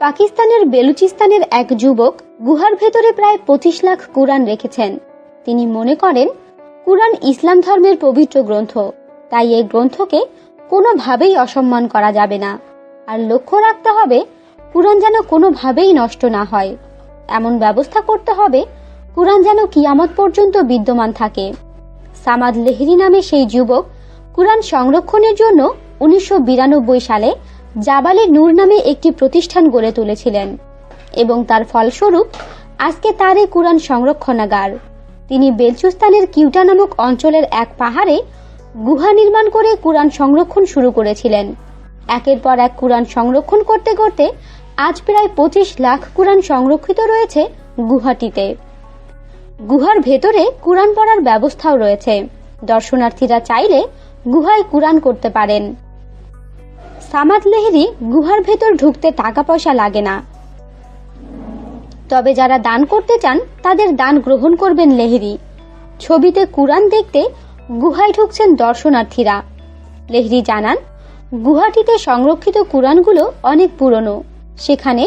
পাকিস্তানের বেলুচিস্তানের এক যুবক গুহার ভেতরে প্রায় পঁচিশ লাখ কোরআন রেখেছেন। তিনি মনে করেন, কোরআন ইসলাম ধর্মের পবিত্র গ্রন্থ, তাই এই গ্রন্থকে কোনোভাবেই অসম্মান করা যাবে না। আর লক্ষ্য রাখতে হবে, কোরআন যেন কোনোভাবেই নষ্ট না হয়। এমন ব্যবস্থা করতে হবে, কোরআন যেন কিয়ামত পর্যন্ত বিদ্যমান থাকে। সামাদ লেহরি নামে সেই যুবক কোরআন সংরক্ষণের জন্য উনিশশো বিরানব্বই সালে জাবালে নূর নামে একটি প্রতিষ্ঠান গড়ে তুলেছিলেন এবং তার ফলস্বরূপ আজকে তার এই কোরআন সংরক্ষণাগার। তিনি বেলচুস্তানের কিউটা নামক অঞ্চলের এক পাহাড়ে গুহা নির্মাণ করে কোরআন সংরক্ষণ শুরু করেছিলেন। একের পর এক কোরআন সংরক্ষণ করতে করতে আজ প্রায় পঁচিশ লাখ কোরআন সংরক্ষিত রয়েছে গুহাটিতে। গুহার ভেতরে কোরআন পড়ার ব্যবস্থাও রয়েছে। দর্শনার্থীরা চাইলে গুহায় কোরআন করতে পারেন। সামাদ লেহেরি গুহার ভেতর ঢুকতে টাকা পয়সা লাগে না। তবে যারা দান করতে চান, তাদের দান গ্রহণ করবেন লেহেরি ছবিতে কোরআন দেখতে গুহায় ঢুকছেন দর্শনার্থীরা। লেহরি জানান, গুহাটিতে সংরক্ষিত কোরআনগুলো অনেক পুরনো। সেখানে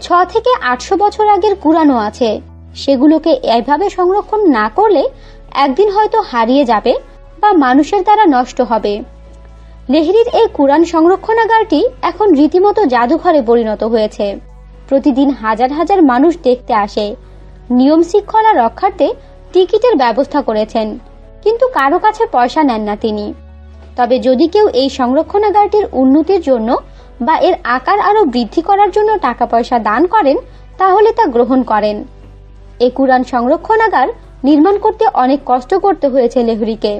ছ থেকে আটশো বছর আগের কোরআনও আছে। সেগুলোকে এভাবে সংরক্ষণ না করলে একদিন হয়তো হারিয়ে যাবে বা মানুষের দ্বারা নষ্ট হবে। লেহরির এই কোরআন সংরক্ষণাগারটি এখন রীতিমতো জাদুঘরে পরিণত হয়েছে। প্রতিদিন হাজার হাজার মানুষ দেখতে আসে। নিয়ম শৃঙ্খলা রক্ষার্থে টিকিটের ব্যবস্থা করেছেন, কিন্তু কারও কাছে পয়সা নেন না তিনি। তবে যদি কেউ এই সংরক্ষণাগারটির উন্নতির জন্য বা এর আকার আরও বৃদ্ধি করার জন্য টাকা পয়সা দান করেন, তাহলে তা গ্রহণ করেন। এ কুরআন সংরক্ষণাগার নির্মাণ করতে অনেক কষ্ট করতে হয়েছে লেহরিকে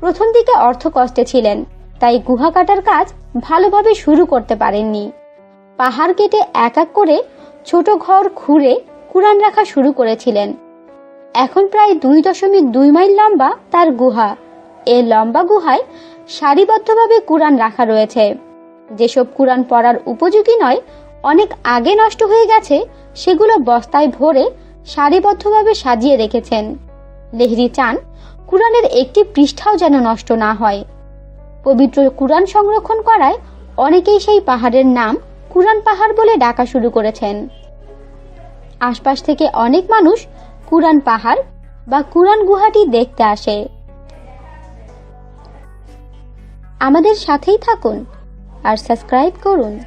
প্রথম দিকে অর্থ কষ্টে ছিলেন তাই গুহা কাটার কাজ ভালোভাবে শুরু করতে পারেননি। পাহাড় কেটে এক এক করে ছোট ঘর খুঁড়ে কুরআন রাখা শুরু করেছিলেন। এখন প্রায় দুই দশমিক দুই মাইল লম্বা তার গুহা। এ লম্বা গুহায় সারিবদ্ধভাবে কুরআন রাখা রয়েছে। যেসব কুরআন পড়ার উপযোগী নয়, অনেক আগে নষ্ট হয়ে গেছে, সেগুলো বস্তায় ভরে সারিবদ্ধভাবে সাজিয়ে রেখেছেন। লেহরি চান কুরআনের একটি পৃষ্ঠাও যেন নষ্ট না হয়। পবিত্র কুরআন সংরক্ষণ করায় অনেকেই সেই পাহাড়ের নাম কুরআন পাহাড় বলে ডাকা শুরু করেছেন। আশপাশ থেকে অনেক মানুষ কুরআন পাহাড় বা কুরআন গুহাটি দেখতে আসে। আমাদের সাথেই থাকুন আর সাবস্ক্রাইব করুন।